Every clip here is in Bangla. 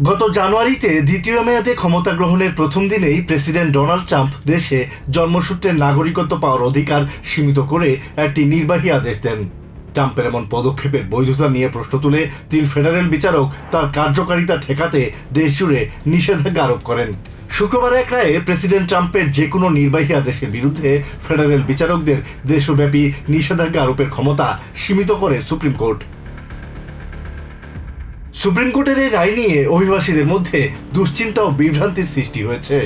গত জানুয়ারিতে দ্বিতীয় মেয়াদে ক্ষমতা গ্রহণের প্রথম দিনেই প্রেসিডেন্ট ডোনাল্ড ট্রাম্প দেশে জন্মসূত্রে নাগরিকত্ব পাওয়ার অধিকার সীমিত করে একটি নির্বাহী আদেশ দেন। ট্রাম্পের এমন পদক্ষেপের বৈধতা নিয়ে প্রশ্ন তুলে তিন ফেডারেল বিচারক তার কার্যকারিতা ঠেকাতে দেশ জুড়ে নিষেধাজ্ঞা আরোপ করেন। শুক্রবার এক রায়ে প্রেসিডেন্ট ট্রাম্পের যে কোনো নির্বাহী আদেশের বিরুদ্ধে ফেডারেল বিচারকদের দেশব্যাপী নিষেধাজ্ঞা আরোপের ক্ষমতা সীমিত করে সুপ্রিম কোর্ট। সুপ্রিম কোর্টের এই রায় নিয়ে অভিবাসীদের মধ্যে দুশ্চিন্তা ও বিভ্রান্তির সৃষ্টি হয়েছে।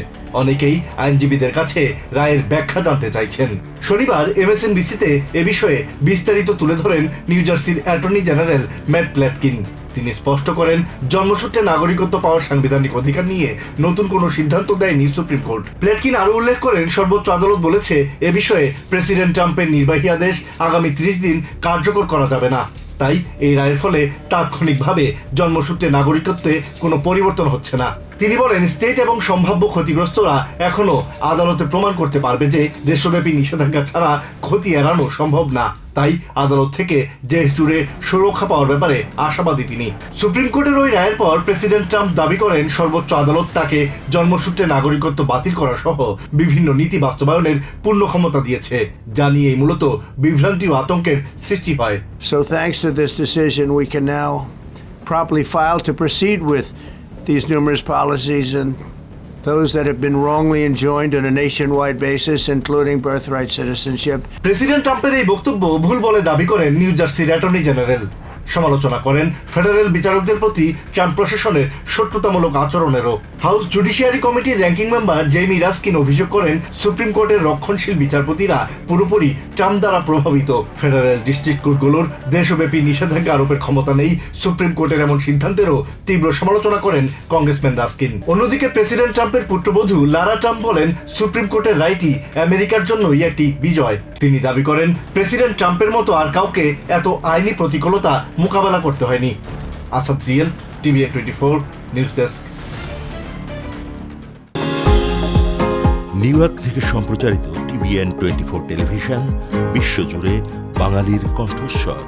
অনেকেই আইনজীবীদের কাছে রায়ের ব্যাখ্যা জানতে চাইছেন। শনিবার এমএসএনবিসিতে এ বিষয়ে বিস্তারিত তুলে ধরেন নিউ জার্সির অ্যাটর্নি জেনারেল ম্যাট প্ল্যাটকিন তিনি স্পষ্ট করেন, জন্মসূত্রে নাগরিকত্ব পাওয়ার সাংবিধানিক অধিকার নিয়ে নতুন কোনো সিদ্ধান্ত দেয়নি সুপ্রিম কোর্ট। প্লেটকিন আরও উল্লেখ করেন, সর্বোচ্চ আদালত বলেছে, এ বিষয়ে প্রেসিডেন্ট ট্রাম্পের নির্বাহী আদেশ আগামী ত্রিশ দিন কার্যকর করা যাবে না। তাই এই রায়ের ফলে তাৎক্ষণিকভাবে জন্মসূত্রে নাগরিকত্বে কোনো পরিবর্তন হচ্ছে না। তিনি বলেন স্টেট এবং সম্ভাব্য ক্ষতিগ্রস্তরা এখনও আদালতে প্রমাণ করতে পারবে যে দেশব্যাপী নিষেধাজ্ঞা ছাড়া ক্ষতি এড়ানো সম্ভব না। তাই আদালত থেকে দেশ জুড়ে সুরক্ষা পাওয়ার ব্যাপারে আশাবাদী তিনি। সুপ্রিম কোর্টের ওই রায়ের পর প্রেসিডেন্ট ট্রাম্প দাবি করেন সর্বোচ্চ আদালত তাকে জন্মসূত্রে নাগরিকত্ব বাতিল করা সহ বিভিন্ন নীতি বাস্তবায়নের পূর্ণ ক্ষমতা দিয়েছে যা নিয়ে মূলত বিভ্রান্তি ও আতঙ্কের সৃষ্টি হয়। So, thanks to this decision, we can now properly file to proceed with these numerous policies and those that have been wrongly enjoined on a nationwide basis, including birthright citizenship. President ট্রাম্পের এই বক্তব্য ভুল বলে দাবি করেন নিউ জার্সির অ্যাটর্নি জেনারেল সমালোচনা করেন। ফেডারেল বিচারকদের প্রতি ট্রাম্প প্রশাসনের শত্রুতামূলক আচরণেরও। হাউস জুডিশিয়ারি কমিটির র্যাঙ্কিং মেম্বার জেমি রাস্কিন অভিযোগ করেন, সুপ্রিম কোর্টের রক্ষণশীল বিচারপতিরা পুরোপুরি ট্রাম্প দ্বারা প্রভাবিত। ফেডারেল ডিস্ট্রিক্ট কোর্টগুলোর দেশব্যাপী নিষেধাজ্ঞা আরোপের ক্ষমতা নেই। সুপ্রিম কোর্টের এমন সিদ্ধান্তেরও তীব্র সমালোচনা করেন কংগ্রেসম্যান রাস্কিন। অন্যদিকে প্রেসিডেন্ট ট্রাম্পের পুত্রবধূ লারা ট্রাম্প বলেন, সুপ্রিম কোর্টের রায়টি আমেরিকার জন্যই একটি বিজয়। তিনি দাবি করেন, প্রেসিডেন্ট ট্রাম্পের মতো আর কাউকে এত আইনি প্রতিকূলতা মোকাবেলা করতে হয়নি। Asad real T V N twenty four, news desk. New York থেকে সম্প্রচারিত টিভিএন টোয়েন্টি ফোর টেলিভিশন, বিশ্বজুড়ে বাঙালির কণ্ঠস্বর।